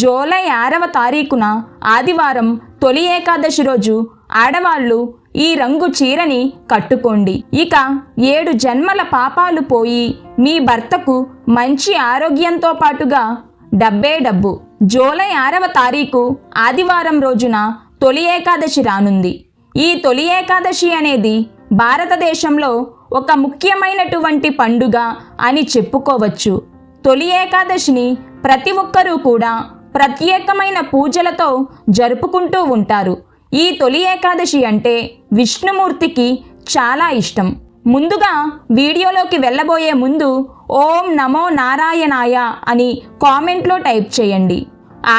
July ఆరవ తారీఖున ఆదివారం తొలి ఏకాదశి రోజు ఆడవాళ్ళు ఈ రంగు చీరని కట్టుకోండి. ఇక ఏడు జన్మల పాపాలు పోయి మీ భర్తకు మంచి ఆరోగ్యంతో పాటుగా డబ్బే డబ్బు. జూలై ఆరవ తారీఖు ఆదివారం రోజున తొలి ఏకాదశి రానుంది. ఈ తొలి ఏకాదశి అనేది భారతదేశంలో ఒక ముఖ్యమైనటువంటి పండుగ అని చెప్పుకోవచ్చు. తొలి ఏకాదశిని ప్రతి ఒక్కరూ కూడా ప్రత్యేకమైన పూజలతో జరుపుకుంటూ ఉంటారు. ఈ తొలి ఏకాదశి అంటే విష్ణుమూర్తికి చాలా ఇష్టం. ముందుగా వీడియోలోకి వెళ్ళబోయే ముందు ఓం నమో నారాయణాయ అని కామెంట్లో టైప్ చేయండి.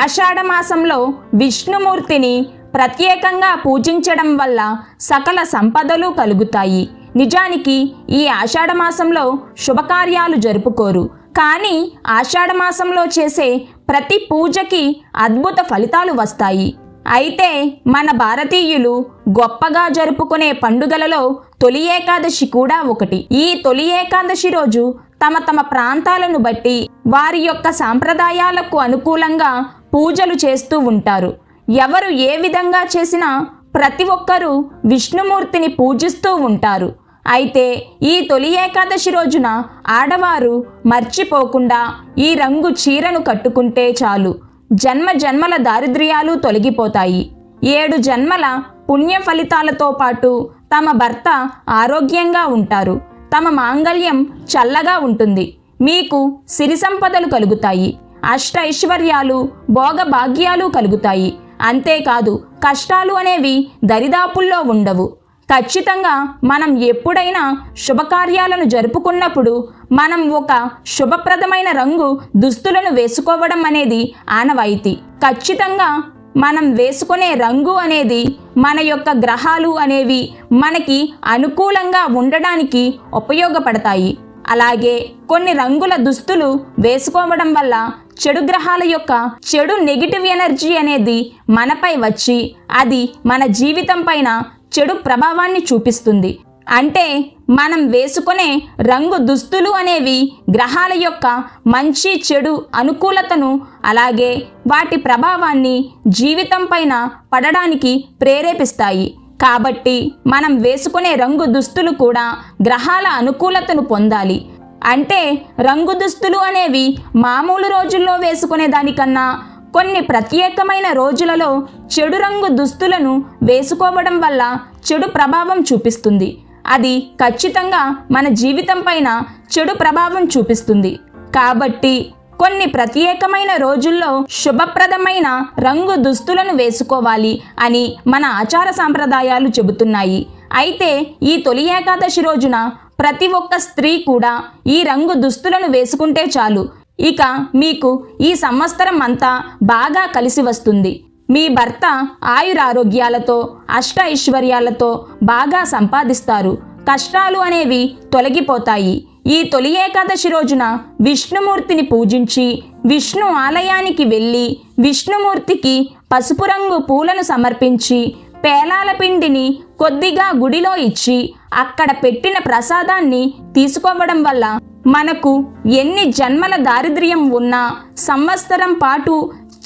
ఆషాఢ మాసంలో విష్ణుమూర్తిని ప్రత్యేకంగా పూజించడం వల్ల సకల సంపదలు కలుగుతాయి. నిజానికి ఈ ఆషాఢమాసంలో శుభకార్యాలు జరుపుకోరు. కానీ ఆషాఢమాసంలో చేసే ప్రతి పూజకి అద్భుత ఫలితాలు వస్తాయి. అయితే మన భారతీయులు గొప్పగా జరుపుకునే పండుగలలో తొలి ఏకాదశి కూడా ఒకటి. ఈ తొలి ఏకాదశి రోజు తమ తమ ప్రాంతాలను బట్టి వారి యొక్క సాంప్రదాయాలకు అనుకూలంగా పూజలు చేస్తూ ఉంటారు. ఎవరు ఏ విధంగా చేసినా ప్రతి ఒక్కరూ విష్ణుమూర్తిని పూజిస్తూ ఉంటారు. అయితే ఈ తొలి ఏకాదశి రోజున ఆడవారు మర్చిపోకుండా ఈ రంగు చీరను కట్టుకుంటే చాలు. జన్మ జన్మల దారిద్ర్యాలు తొలగిపోతాయి. ఏడు జన్మల పుణ్య ఫలితాలతో పాటు తమ భర్త ఆరోగ్యంగా ఉంటారు. తమ మాంగళ్యం చల్లగా ఉంటుంది. మీకు సిరి సంపదలు కలుగుతాయి. అష్ట ఐశ్వర్యాలు భోగ భాగ్యాలు కలుగుతాయి. అంతేకాదు కష్టాలు అనేవి దరిదాపుల్లో ఉండవు. ఖచ్చితంగా మనం ఎప్పుడైనా శుభకార్యాలను జరుపుకున్నప్పుడు మనం ఒక శుభప్రదమైన రంగు దుస్తులను వేసుకోవడం అనేది ఆనవాయితీ. ఖచ్చితంగా మనం వేసుకునే రంగు అనేది మన యొక్క గ్రహాలు అనేవి మనకి అనుకూలంగా ఉండడానికి ఉపయోగపడతాయి. అలాగే కొన్ని రంగుల దుస్తులు వేసుకోవడం వల్ల చెడు గ్రహాల యొక్క చెడు నెగిటివ్ ఎనర్జీ అనేది మనపై వచ్చి అది మన జీవితం పైన చెడు ప్రభావాన్ని చూపిస్తుంది. అంటే మనం వేసుకునే రంగు దుస్తులు అనేవి గ్రహాల యొక్క మంచి చెడు అనుకూలతను అలాగే వాటి ప్రభావాన్ని జీవితం పైన పడడానికి ప్రేరేపిస్తాయి. కాబట్టి మనం వేసుకునే రంగు దుస్తులు కూడా గ్రహాల అనుకూలతను పొందాలి. అంటే రంగు దుస్తులు అనేవి మామూలు రోజుల్లో వేసుకునే దానికన్నా కొన్ని ప్రత్యేకమైన రోజులలో చెడు రంగు దుస్తులను వేసుకోవడం వల్ల చెడు ప్రభావం చూపిస్తుంది. అది ఖచ్చితంగా మన జీవితం పైన చెడు ప్రభావం చూపిస్తుంది. కాబట్టి కొన్ని ప్రత్యేకమైన రోజుల్లో శుభప్రదమైన రంగు దుస్తులను వేసుకోవాలి అని మన ఆచార సాంప్రదాయాలు చెబుతున్నాయి. అయితే ఈ తొలి ఏకాదశి రోజున ప్రతి ఒక్క స్త్రీ కూడా ఈ రంగు దుస్తులను వేసుకుంటే చాలు. ఇక మీకు ఈ సంవత్సరం అంతా బాగా కలిసి వస్తుంది. మీ భర్త ఆయురారోగ్యాలతో అష్ట ఐశ్వర్యాలతో బాగా సంపాదిస్తారు. కష్టాలు అనేవి తొలగిపోతాయి. ఈ తొలి ఏకాదశి రోజున విష్ణుమూర్తిని పూజించి విష్ణు ఆలయానికి వెళ్ళి విష్ణుమూర్తికి పసుపు రంగు పూలను సమర్పించి పేలాల పిండిని కొద్దిగా గుడిలో ఇచ్చి అక్కడ పెట్టిన ప్రసాదాన్ని తీసుకోవడం వల్ల మనకు ఎన్ని జన్మల దారిద్ర్యం ఉన్నా సంవత్సరం పాటు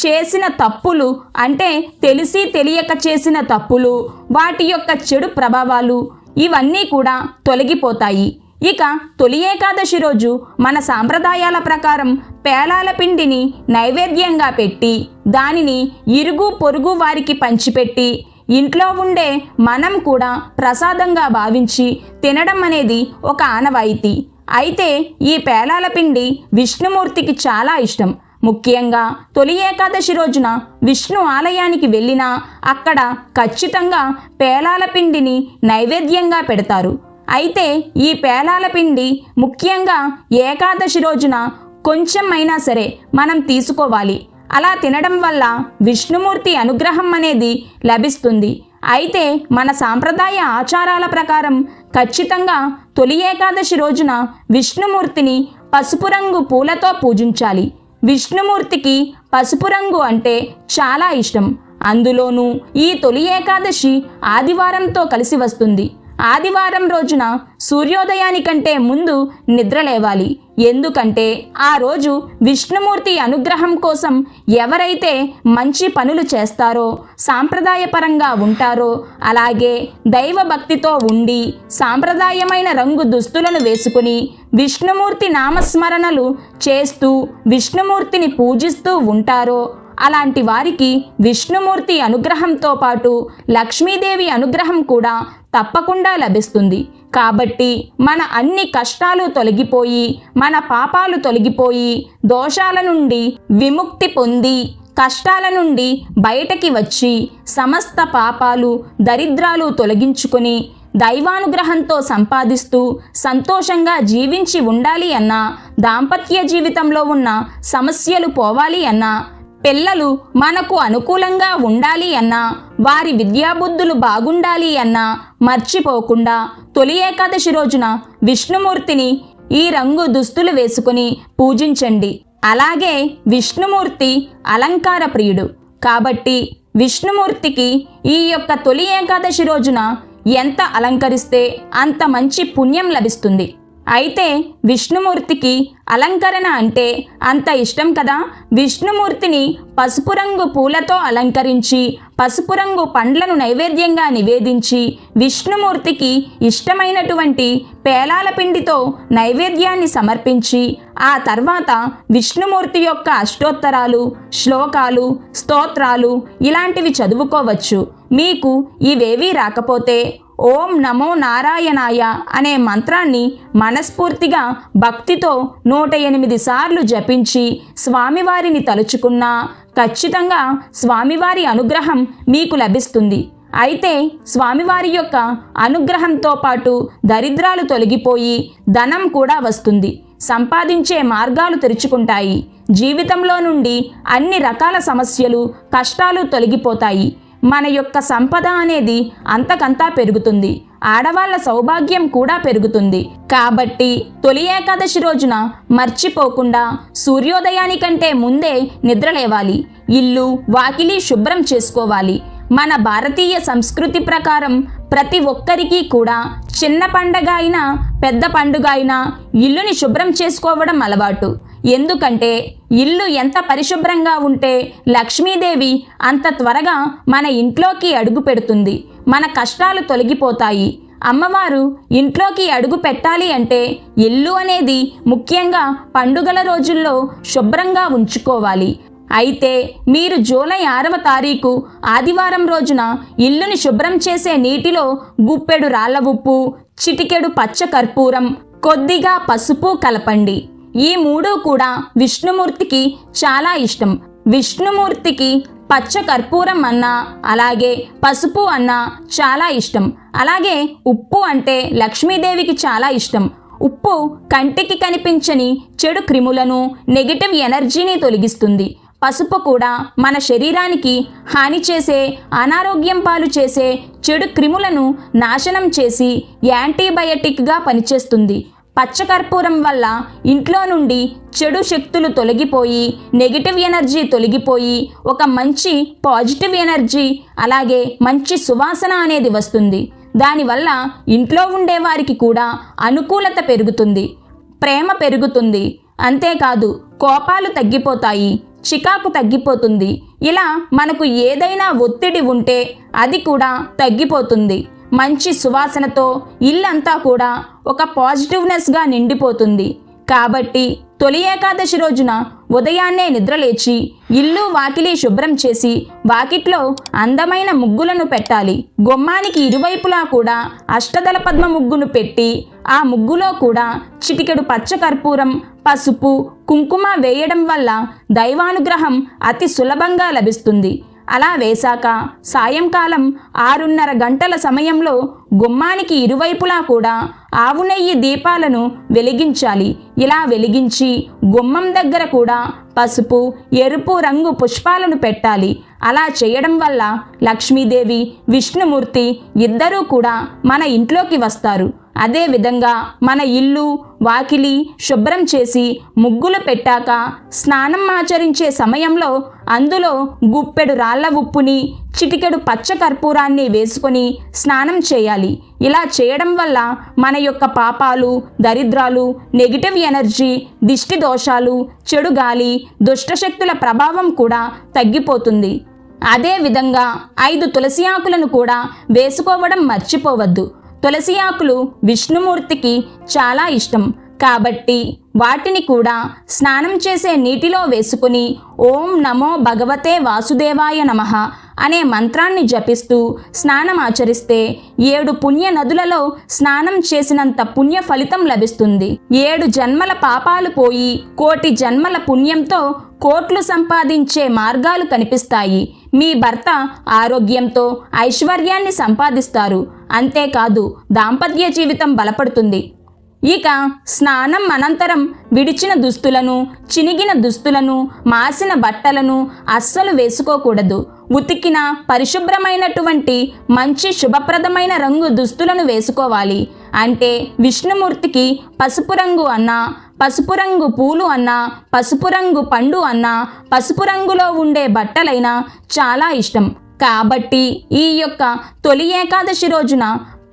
చేసిన తప్పులు అంటే తెలిసి తెలియక చేసిన తప్పులు వాటి యొక్క చెడు ప్రభావాలు ఇవన్నీ కూడా తొలగిపోతాయి. ఇక తొలి ఏకాదశి రోజు మన సాంప్రదాయాల ప్రకారం పేలాల పిండిని నైవేద్యంగా పెట్టి దానిని ఇరుగు పొరుగు వారికి పంచిపెట్టి ఇంట్లో ఉండే మనం కూడా ప్రసాదంగా భావించి తినడం అనేది ఒక ఆనవాయితీ. అయితే ఈ పేలాల పిండి విష్ణుమూర్తికి చాలా ఇష్టం. ముఖ్యంగా తొలి ఏకాదశి రోజున విష్ణు ఆలయానికి వెళ్ళినా అక్కడ ఖచ్చితంగా పేలాల పిండిని నైవేద్యంగా పెడతారు. అయితే ఈ పేలాల పిండి ముఖ్యంగా ఏకాదశి రోజున కొంచెం అయినా సరే మనం తీసుకోవాలి. అలా తినడం వల్ల విష్ణుమూర్తి అనుగ్రహం అనేది లభిస్తుంది. అయితే మన సాంప్రదాయ ఆచారాల ప్రకారం ఖచ్చితంగా తొలి ఏకాదశి రోజున విష్ణుమూర్తిని పసుపు రంగు పూలతో పూజించాలి. విష్ణుమూర్తికి పసుపు రంగు అంటే చాలా ఇష్టం. అందులోనూ ఈ తొలి ఏకాదశి ఆదివారంతో కలిసి వస్తుంది. ఆదివారం రోజున సూర్యోదయానికంటే ముందు నిద్రలేవాలి ఎందుకంటే ఆ రోజు విష్ణుమూర్తి అనుగ్రహం కోసం ఎవరైతే మంచి పనులు చేస్తారో సాంప్రదాయపరంగా ఉంటారో అలాగే దైవ భక్తితో ఉండి సాంప్రదాయమైన రంగు దుస్తులను వేసుకుని విష్ణుమూర్తి నామస్మరణలు చేస్తూ విష్ణుమూర్తిని పూజిస్తూ ఉంటారో అలాంటి వారికి విష్ణుమూర్తి అనుగ్రహంతో పాటు లక్ష్మీదేవి అనుగ్రహం కూడా తప్పకుండా లభిస్తుంది. కాబట్టి మన అన్ని కష్టాలు తొలగిపోయి మన పాపాలు తొలగిపోయి దోషాల నుండి విముక్తి పొంది కష్టాల నుండి బయటకి వచ్చి సమస్త పాపాలు దరిద్రాలు తొలగించుకొని దైవానుగ్రహంతో సంపాదిస్తూ సంతోషంగా జీవించి ఉండాలి అన్నా దాంపత్య జీవితంలో ఉన్న సమస్యలు పోవాలి అన్నా పిల్లలు మనకు అనుకూలంగా ఉండాలి అన్నా వారి విద్యాబుద్ధులు బాగుండాలి అన్నా మర్చిపోకుండా తొలి ఏకాదశి రోజున విష్ణుమూర్తిని ఈ రంగు దుస్తులు వేసుకుని పూజించండి. అలాగే విష్ణుమూర్తి అలంకార ప్రియుడు. కాబట్టి విష్ణుమూర్తికి ఈ యొక్క తొలి ఏకాదశి రోజున ఎంత అలంకరిస్తే అంత మంచి పుణ్యం లభిస్తుంది. అయితే విష్ణుమూర్తికి అలంకరణ అంటే అంత ఇష్టం కదా? విష్ణుమూర్తిని పసుపు రంగు పూలతో అలంకరించి పసుపు రంగు పండ్లను నైవేద్యంగా నివేదించి విష్ణుమూర్తికి ఇష్టమైనటువంటి పేలాల పిండితో నైవేద్యాన్ని సమర్పించి ఆ తర్వాత విష్ణుమూర్తి యొక్క అష్టోత్తరాలు శ్లోకాలు స్తోత్రాలు ఇలాంటివి చదువుకోవచ్చు. మీకు ఇవేవీ రాకపోతే ఓం నమో నారాయణాయ అనే మంత్రాన్ని మనస్ఫూర్తిగా భక్తితో నూట ఎనిమిది సార్లు జపించి స్వామివారిని తలుచుకున్నా ఖచ్చితంగా స్వామివారి అనుగ్రహం మీకు లభిస్తుంది. అయితే స్వామివారి యొక్క అనుగ్రహంతో పాటు దరిద్రాలు తొలగిపోయి ధనం కూడా వస్తుంది. సంపాదించే మార్గాలు తెరుచుకుంటాయి. జీవితంలో నుండి అన్ని రకాల సమస్యలు కష్టాలు తొలగిపోతాయి. మన యొక్క సంపద అనేది అంతకంతా పెరుగుతుంది. ఆడవాళ్ళ సౌభాగ్యం కూడా పెరుగుతుంది. కాబట్టి తొలి ఏకాదశి రోజున మర్చిపోకుండా సూర్యోదయానికంటే ముందే నిద్రలేవాలి ఇల్లు వాకిలి శుభ్రం చేసుకోవాలి. మన భారతీయ సంస్కృతి ప్రకారం ప్రతి ఒక్కరికి కూడా చిన్న పండగ అయినా పెద్ద పండుగ అయినా ఇల్లుని శుభ్రం చేసుకోవడం అలవాటు. ఎందుకంటే ఇల్లు ఎంత పరిశుభ్రంగా ఉంటే లక్ష్మీదేవి అంత త్వరగా మన ఇంట్లోకి అడుగు పెడుతుంది. మన కష్టాలు తొలగిపోతాయి. అమ్మవారు ఇంట్లోకి అడుగు పెట్టాలి అంటే ఇల్లు అనేది ముఖ్యంగా పండుగల రోజుల్లో శుభ్రంగా ఉంచుకోవాలి. అయితే మీరు జూలై ఆరవ తారీఖు ఆదివారం రోజున ఇల్లుని శుభ్రం చేసే నీటిలో గుప్పెడు రాళ్ళ ఉప్పు చిటికెడు పచ్చ కర్పూరం కొద్దిగా పసుపు కలపండి. ఈ మూడు కూడా విష్ణుమూర్తికి చాలా ఇష్టం. విష్ణుమూర్తికి పచ్చ కర్పూరం అన్నా అలాగే పసుపు అన్నా చాలా ఇష్టం. అలాగే ఉప్పు అంటే లక్ష్మీదేవికి చాలా ఇష్టం. ఉప్పు కంటికి కనిపించని చెడు క్రిములను నెగిటివ్ ఎనర్జీని తొలగిస్తుంది. పసుపు కూడా మన శరీరానికి హాని చేసే అనారోగ్యం పాలు చేసే చెడు క్రిములను నాశనం చేసి యాంటీబయాటిక్గా పనిచేస్తుంది. పచ్చకర్పూరం వల్ల ఇంట్లో నుండి చెడు శక్తులు తొలగిపోయి నెగిటివ్ ఎనర్జీ తొలగిపోయి ఒక మంచి పాజిటివ్ ఎనర్జీ అలాగే మంచి సువాసన అనేది వస్తుంది. దానివల్ల ఇంట్లో ఉండే వారికి కూడా అనుకూలత పెరుగుతుంది ప్రేమ పెరుగుతుంది. అంతేకాదు కోపాలు తగ్గిపోతాయి చికాకు తగ్గిపోతుంది. ఇలా మనకు ఏదైనా ఒత్తిడి ఉంటే అది కూడా తగ్గిపోతుంది. మంచి సువాసనతో ఇల్లంతా కూడా ఒక పాజిటివ్నెస్గా నిండిపోతుంది. కాబట్టి తొలి ఏకాదశి రోజున ఉదయాన్నే నిద్రలేచి ఇల్లు వాకిలి శుభ్రం చేసి వాకిట్లో అందమైన ముగ్గులను పెట్టాలి. గుమ్మానికి ఇరువైపులా కూడా అష్టదల పద్మ ముగ్గును పెట్టి ఆ ముగ్గులో కూడా చిటికెడు పచ్చ కర్పూరం పసుపు కుంకుమ వేయడం వల్ల దైవానుగ్రహం అతి సులభంగా లభిస్తుంది. అలా వేశాక సాయంకాలం ఆరున్నర గంటల సమయంలో గుమ్మానికి ఇరువైపులా కూడా ఆవు నెయ్యి దీపాలను వెలిగించాలి. ఇలా వెలిగించి గుమ్మం దగ్గర కూడా పసుపు ఎరుపు రంగు పుష్పాలను పెట్టాలి. అలా చేయడం వల్ల లక్ష్మీదేవి విష్ణుమూర్తి ఇద్దరూ కూడా మన ఇంట్లోకి వస్తారు. అదేవిధంగా మన ఇల్లు వాకిలి శుభ్రం చేసి ముగ్గులు పెట్టాక స్నానం ఆచరించే సమయంలో అందులో గుప్పెడు రాళ్ళ ఉప్పుని చిటికెడు పచ్చ కర్పూరాన్ని వేసుకొని స్నానం చేయాలి. ఇలా చేయడం వల్ల మన యొక్క పాపాలు దరిద్రాలు నెగిటివ్ ఎనర్జీ దిష్టి దోషాలు చెడు గాలి దుష్టశక్తుల ప్రభావం కూడా తగ్గిపోతుంది. అదే విధంగా ఐదు తులసి ఆకులను కూడా వేసుకోవడం మర్చిపోవద్దు. తులసి ఆకులు విష్ణుమూర్తికి చాలా ఇష్టం. కాబట్టి వాటిని కూడా స్నానం చేసే నీటిలో వేసుకుని ఓం నమో భగవతే వాసుదేవాయ నమః అనే మంత్రాన్ని జపిస్తూ స్నానం ఆచరిస్తే ఏడు పుణ్య నదులలో స్నానం చేసినంత పుణ్య ఫలితం లభిస్తుంది. ఏడు జన్మల పాపాలు పోయి కోటి జన్మల పుణ్యంతో కోట్లు సంపాదించే మార్గాలు కనిపిస్తాయి. మీ భర్త ఆరోగ్యంతో ఐశ్వర్యాన్ని సంపాదిస్తారు. అంతేకాదు దాంపత్య జీవితం బలపడుతుంది. ఇక స్నానం అనంతరం విడిచిన దుస్తులను చినిగిన దుస్తులను మాసిన బట్టలను అస్సలు వేసుకోకూడదు. ఉతికిన పరిశుభ్రమైనటువంటి మంచి శుభప్రదమైన రంగు దుస్తులను వేసుకోవాలి. అంటే విష్ణుమూర్తికి పసుపు రంగు అన్నా పసుపు రంగు పూలు అన్నా పసుపు రంగు పండు అన్నా పసుపు రంగులో ఉండే బట్టలైనా చాలా ఇష్టం. కాబట్టి ఈ యొక్క తొలి ఏకాదశి రోజున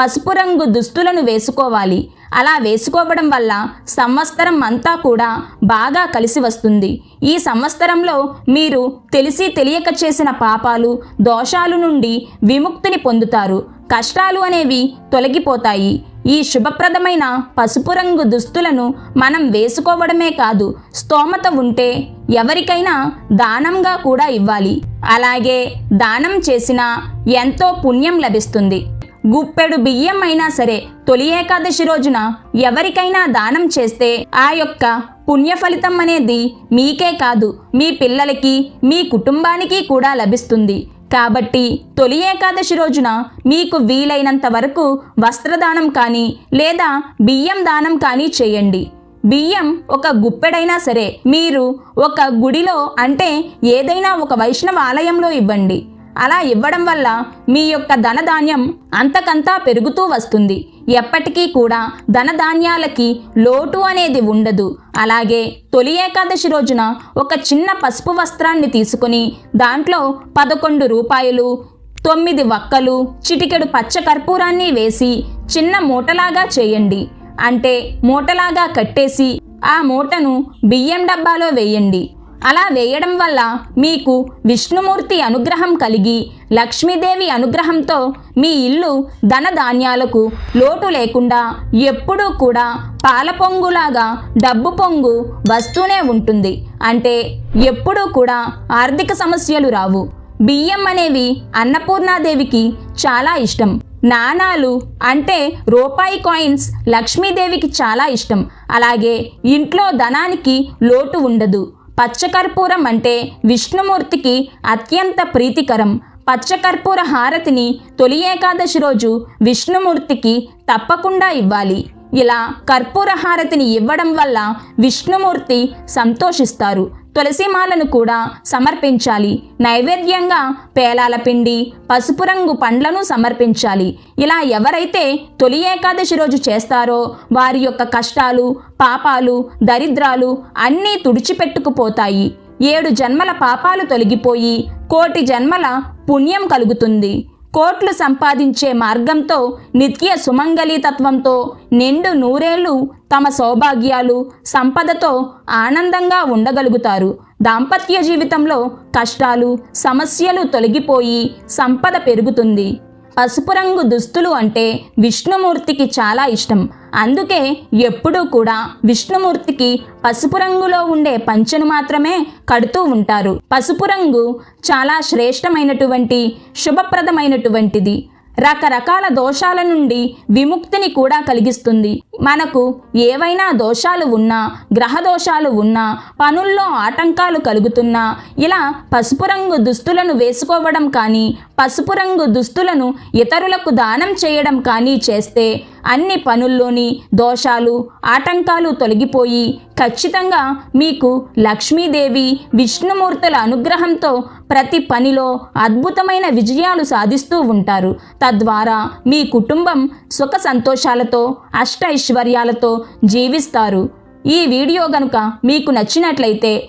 పసుపు రంగు దుస్తులను వేసుకోవాలి. అలా వేసుకోవడం వల్ల సంవత్సరం అంతా కూడా బాగా కలిసి వస్తుంది. ఈ సంవత్సరంలో మీరు తెలిసి తెలియక చేసిన పాపాలు దోషాలు నుండి విముక్తిని పొందుతారు. కష్టాలు అనేవి తొలగిపోతాయి. ఈ శుభప్రదమైన పసుపు రంగు దుస్తులను మనం వేసుకోవడమే కాదు స్తోమత ఉంటే ఎవరికైనా దానంగా కూడా ఇవ్వాలి. అలాగే దానం చేసినా ఎంతో పుణ్యం లభిస్తుంది. గుప్పెడు బియ్యం అయినా సరే తొలి ఏకాదశి రోజున ఎవరికైనా దానం చేస్తే ఆ యొక్క పుణ్య ఫలితం అనేది మీకే కాదు మీ పిల్లలకి మీ కుటుంబానికి కూడా లభిస్తుంది. కాబట్టి తొలి ఏకాదశి రోజున మీకు వీలైనంత వరకు వస్త్రదానం కానీ లేదా బియ్యం దానం కానీ చేయండి. బియ్యం ఒక గుప్పెడైనా సరే మీరు ఒక గుడిలో అంటే ఏదైనా ఒక వైష్ణవ ఆలయంలో ఇవ్వండి. అలా ఇవ్వడం వల్ల మీ యొక్క ధనధాన్యం అంతకంతా పెరుగుతూ వస్తుంది. ఎప్పటికీ కూడా ధనధాన్యాలకి లోటు అనేది ఉండదు. అలాగే తొలి ఏకాదశి రోజున ఒక చిన్న పసుపు వస్త్రాన్ని తీసుకుని దాంట్లో పదకొండు రూపాయలు తొమ్మిది వక్కలు చిటికెడు పచ్చ కర్పూరాన్ని వేసి చిన్న మూటలాగా చేయండి. అంటే మూటలాగా కట్టేసి ఆ మూటను బియ్యం డబ్బాలో వేయండి. అలా వేయడం వల్ల మీకు విష్ణుమూర్తి అనుగ్రహం కలిగి లక్ష్మీదేవి అనుగ్రహంతో మీ ఇల్లు ధన ధాన్యాలకు లోటు లేకుండా ఎప్పుడూ కూడా పాల పొంగులాగా డబ్బు పొంగు వస్తూనే ఉంటుంది. అంటే ఎప్పుడూ కూడా ఆర్థిక సమస్యలు రావు. బియ్యం అనేవి అన్నపూర్ణాదేవికి చాలా ఇష్టం. నాణాలు అంటే రూపాయి కాయిన్స్ లక్ష్మీదేవికి చాలా ఇష్టం. అలాగే ఇంట్లో ధనానికి లోటు ఉండదు. పచ్చకర్పూరం అంటే విష్ణుమూర్తికి అత్యంత ప్రీతికరం. పచ్చకర్పూర హారతిని తొలి ఏకాదశి రోజు విష్ణుమూర్తికి తప్పకుండా ఇవ్వాలి. ఇలా కర్పూర హారతిని ఇవ్వడం వల్ల విష్ణుమూర్తి సంతోషిస్తారు. తులసిమాలను కూడా సమర్పించాలి. నైవేద్యంగా పేలాల పిండి పసుపు రంగు పండ్లను సమర్పించాలి. ఇలా ఎవరైతే తొలి ఏకాదశి రోజు చేస్తారో వారి యొక్క కష్టాలు పాపాలు దరిద్రాలు అన్నీ తుడిచిపెట్టుకుపోతాయి. ఏడు జన్మల పాపాలు తొలగిపోయి కోటి జన్మల పుణ్యం కలుగుతుంది. కోట్లు సంపాదించే మార్గంతో నిత్య సుమంగళి తత్వంతో నిండు నూరేళ్ళు తమ సౌభాగ్యాలు సంపదతో ఆనందంగా ఉండగలుగుతారు. దాంపత్య జీవితంలో కష్టాలు సమస్యలు తొలగిపోయి సంపద పెరుగుతుంది. పసుపు రంగు దుస్తులు అంటే విష్ణుమూర్తికి చాలా ఇష్టం. అందుకే ఎప్పుడూ కూడా విష్ణుమూర్తికి పసుపు రంగులో ఉండే పంచెను మాత్రమే కడుతూ ఉంటారు. పసుపు రంగు చాలా శ్రేష్టమైనటువంటి శుభప్రదమైనటువంటిది. రకరకాల దోషాల నుండి విముక్తిని కూడా కలిగిస్తుంది. మనకు ఏవైనా దోషాలు ఉన్నా గ్రహ దోషాలు ఉన్నా పనుల్లో ఆటంకాలు కలుగుతున్నా ఇలా పసుపు రంగు దుస్తులను వేసుకోవడం కానీ పసుపు రంగు దుస్తులను ఇతరులకు దానం చేయడం కానీ చేస్తే అన్ని పనుల్లోని దోషాలు ఆటంకాలు తొలగిపోయి ఖచ్చితంగా మీకు లక్ష్మీదేవి విష్ణుమూర్తుల అనుగ్రహంతో ప్రతి పనిలో అద్భుతమైన విజయాలు సాధిస్తూ ఉంటారు. తద్వారా మీ కుటుంబం సుఖ సంతోషాలతో అష్ట ఐశ్వర్యాలతో జీవిస్తారు. ఈ వీడియో గనుక మీకు నచ్చినట్లయితే